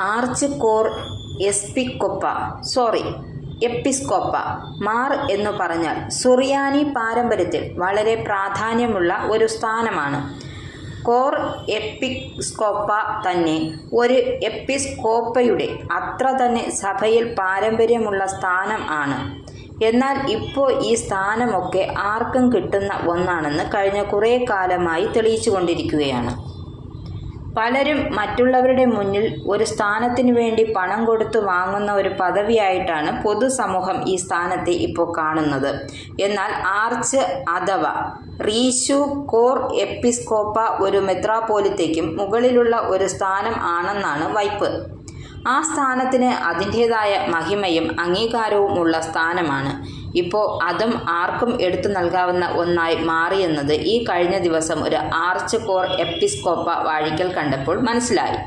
Arch കോർ എസ്പിക്കൊപ്പ sorry എപ്പിസ്കോപ്പ മാർ എന്നു പറഞ്ഞാൽ സുറിയാനി പാരമ്പര്യത്തിൽ വളരെ പ്രാധാന്യമുള്ള ഒരു സ്ഥാനമാണ്. കോർ എപ്പിസ്കോപ്പ തന്നെ ഒരു എപ്പിസ്കോപ്പയുടെ അത്ര തന്നെ സഭയിൽ പാരമ്പര്യമുള്ള സ്ഥാനം ആണ്. എന്നാൽ ഇപ്പോൾ ഈ സ്ഥാനമൊക്കെ ആർക്കും കിട്ടുന്ന ഒന്നാണെന്ന് കഴിഞ്ഞ കുറേ കാലമായി തെളിയിച്ചുകൊണ്ടിരിക്കുകയാണ്. പലരും മറ്റുള്ളവരുടെ മുന്നിൽ ഒരു സ്ഥാനത്തിന് വേണ്ടി പണം കൊടുത്തു വാങ്ങുന്ന ഒരു പദവിയായിട്ടാണ് പൊതുസമൂഹം ഈ സ്ഥാനത്തെ ഇപ്പോൾ കാണുന്നത്. എന്നാൽ ആർച്ച് അഥവാ റീശു കോർ എപ്പിസ്കോപ്പ ഒരു മെത്രാപോലിത്തേക്കും മുകളിലുള്ള ഒരു സ്ഥാനം ആണെന്നാണ് വൈപ്പ്. ആ സ്ഥാനത്തിന് അതിന്റേതായ മഹിമയും അംഗീകാരവും ഉള്ള സ്ഥാനമാണ്. ഇപ്പോൾ അതും ആർക്കും എടുത്തു നൽകാവുന്ന ഒന്നായി മാറിയെന്നത് ഈ കഴിഞ്ഞ ദിവസം ഒരു ആർച്ച് കോർ എപ്പിസ്കോപ്പ വാഴിക്കൽ കണ്ടപ്പോൾ മനസ്സിലായി.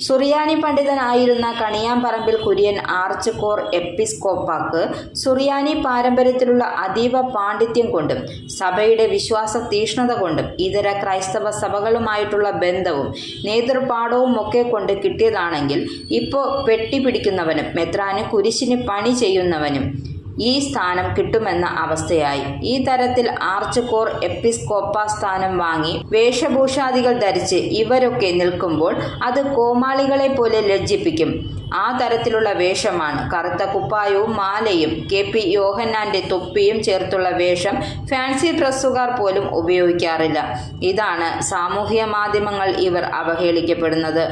സുറിയാനി പണ്ഡിതനായിരുന്ന കണിയാമ്പറമ്പിൽ കുര്യൻ ആർച്ച് കോർ എപ്പിസ്കോപ്പാക്ക് സുറിയാനി പാരമ്പര്യത്തിലുള്ള അതീവ പാണ്ഡിത്യം കൊണ്ടും സഭയുടെ വിശ്വാസ തീഷ്ണത കൊണ്ടും ഇതര ക്രൈസ്തവ സഭകളുമായിട്ടുള്ള ബന്ധവും നേതൃപാഠവും ഒക്കെ കൊണ്ട് കിട്ടിയതാണെങ്കിൽ ഇപ്പോൾ പെട്ടി പിടിക്കുന്നവനും മെത്രാന് കുരിശിന് പണി ചെയ്യുന്നവനും ഈ സ്ഥാനം കിട്ടുമെന്ന അവസ്ഥയായി. ഈ തരത്തിൽ ആർച്ച് കോർ എപ്പിസ്കോപ്പ സ്ഥാനം വാങ്ങി വേഷഭൂഷാദികൾ ധരിച്ച് ഇവരൊക്കെ നിൽക്കുമ്പോൾ അത് കോമാളികളെ പോലെ ലജ്ജിപ്പിക്കും. ആ തരത്തിലുള്ള വേഷമാണ്. കറുത്ത കുപ്പായവും മാലയും കെ പി യോഹന്നാന്റെ തൊപ്പിയും ചേർത്തുള്ള വേഷം ഫാൻസി ഡ്രസ്സുകാർ പോലും ഉപയോഗിക്കാറില്ല. ഇതാണ് സാമൂഹ്യ മാധ്യമങ്ങൾ ഇവർ അവഹേളിക്കപ്പെടുന്നത്.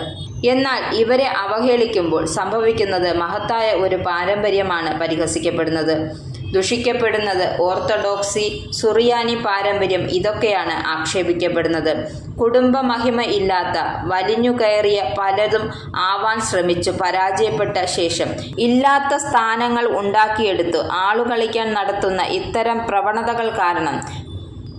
എന്നാൽ ഇവരെ അവഹേളിക്കുമ്പോൾ സംഭവിക്കുന്നത് മഹത്തായ ഒരു പാരമ്പര്യമാണ് പരിഹസിക്കപ്പെടുന്നത്. ദുഷിക്കപ്പെടുന്നത്. ഓർത്തഡോക്സി സുറിയാനി പാരമ്പര്യം ഇതൊക്കെയാണ് ആക്ഷേപിക്കപ്പെടുന്നത്. കുടുംബ മഹിമ ഇല്ലാത്ത വലിഞ്ഞു കയറിയ പലതും ആവാൻ ശ്രമിച്ചു പരാജയപ്പെട്ട ശേഷം ഇല്ലാത്ത സ്ഥാനങ്ങൾ ഉണ്ടാക്കിയെടുത്തു ആളുകളിക്കാൻ നടത്തുന്ന ഇത്തരം പ്രവണതകൾ കാരണം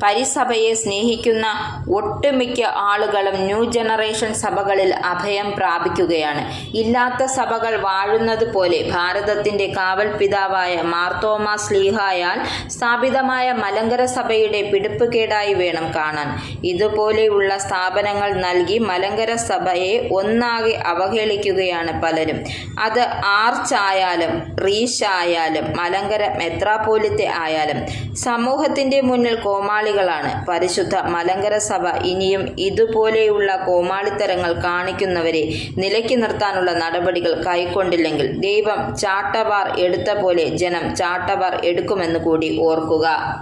പരിസഭയെ സ്നേഹിക്കുന്ന ഒട്ടുമിക്ക ആളുകളും ന്യൂ ജനറേഷൻ സഭകളിൽ അഭയം പ്രാപിക്കുകയാണ്. ഇല്ലാത്ത സഭകൾ വാഴുന്നത് പോലെ ഭാരതത്തിന്റെ കാവൽ പിതാവായ മാർത്തോമാ സ്ലീഹായാൽ സ്ഥാപിതമായ മലങ്കര സഭയുടെ പിടിപ്പുകേടായി വേണം കാണാൻ. ഇതുപോലെയുള്ള സ്ഥാപനങ്ങൾ നൽകി മലങ്കര സഭയെ ഒന്നാകെ അവഹേളിക്കുകയാണ് പലരും. അത് ആർച്ചായാലും റീഷായാലും മലങ്കര മെത്രാപോലിത്തെ ആയാലും. സമൂഹത്തിന്റെ മുന്നിൽ കോമാളി കോമാളികളാണ് പരിശുദ്ധ മലങ്കര സഭ ഇനിയും ഇതുപോലെയുള്ള കോമാളിത്തരങ്ങൾ കാണിക്കുന്നവരെ നിലയ്ക്ക് നിർത്താനുള്ള നടപടികൾ കൈക്കൊണ്ടില്ലെങ്കിൽ ദൈവം ചാട്ടവാർ എടുത്ത പോലെ ജനം ചാട്ടവാർ എടുക്കുമെന്ന് കൂടി ഓർക്കുക.